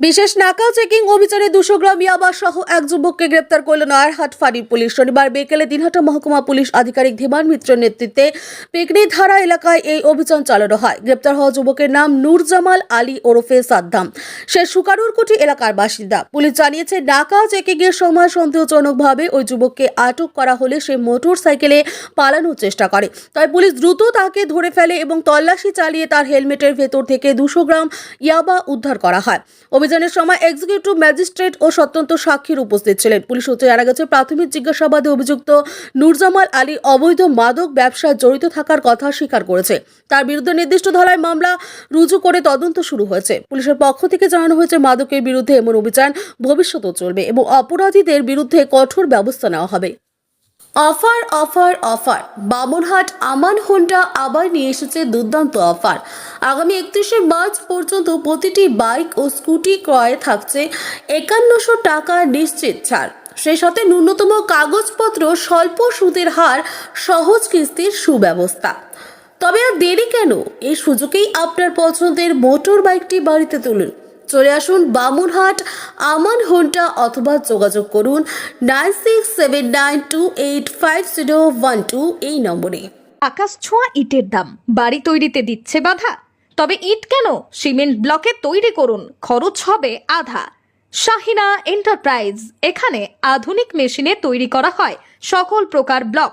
বিশেষ নাকা চেকিং অভিযানে দুশো গ্রাম ইয়াবা সহ এক যুবককে গ্রেপ্তার করল নয়ারহাট ফাঁড়ির পুলিশ। শনিবার বিকেলে দিনহাটা মহকুমা পুলিশ আধিকারিক ধীমান মিত্রের নেতৃত্বে ধারা এলাকায় এই অভিযান চালানো হয়। গ্রেপ্তার হওয়া যুবকের নাম নূরজামাল আলী ওরফে সাদ্দাম। সে সুকারুরকুটি এলাকার বাসিন্দা। পুলিশ জানিয়েছে নাকা চেকিং এর সময় সন্দেহজনকভাবে ওই যুবককে আটক করা হলে সে মোটর সাইকেলে পালানোর চেষ্টা করে। তাই পুলিশ দ্রুত তাকে ধরে ফেলে এবং তল্লাশি চালিয়ে তার হেলমেটের ভেতর থেকে দুশো গ্রাম ইয়াবা উদ্ধার করা হয়। অভিযানের সময় এক্সিকিউটিভ ম্যাজিস্ট্রেট ও স্বতন্ত্র সাক্ষীর উপস্থিত ছিলেন। পুলিশ সূত্রে জানা গেছে, প্রাথমিক জিজ্ঞাসাবাদে অভিযুক্ত নুরজামাল আলী অবৈধ মাদক ব্যবসায় জড়িত থাকার কথা স্বীকার করেছে। তার বিরুদ্ধে নির্দিষ্ট ধারায় মামলা রুজু করে তদন্ত শুরু হয়েছে। পুলিশের পক্ষ থেকে জানানো হয়েছে, মাদকের বিরুদ্ধে এমন অভিযান ভবিষ্যতেও চলবে এবং অপরাধীদের বিরুদ্ধে কঠোর ব্যবস্থা নেওয়া হবে। Offer offer offer. Bamanhat Aman Honda আবার নিয়ে এসেছে দুর্দান্ত অফার। আগামী একত্রিশে মার্চ পর্যন্ত প্রতিটি বাইক ও স্কুটি ক্রয়ে থাকছে একান্নশো টাকা নিশ্চিত ছাড়। সেই সাথে ন্যূনতম কাগজপত্র স্বল্প সুদের হার, সহজ কিস্তির সুব্যবস্থা। তবে আর দেরি কেন? এই সুযোগেই আপনার পছন্দের মোটর বাইকটি বাড়িতে তুলুন। চলে আসুন বামুনহাট আমান হোন্ডা অথবা যোগাযোগ করুন nine six seven nine two eight five zero one two এই নম্বরে। আকাশ ছোঁয়া ইটের দাম, বাড়ি তৈরিতে দিচ্ছে বাধা। তবে ইট কেন? সিমেন্ট ব্লকে তৈরি করুন, খরচ হবে আধা। শাহিনা এন্টারপ্রাইজ, এখানে আধুনিক মেশিনে তৈরি করা হয় সকল প্রকার ব্লক।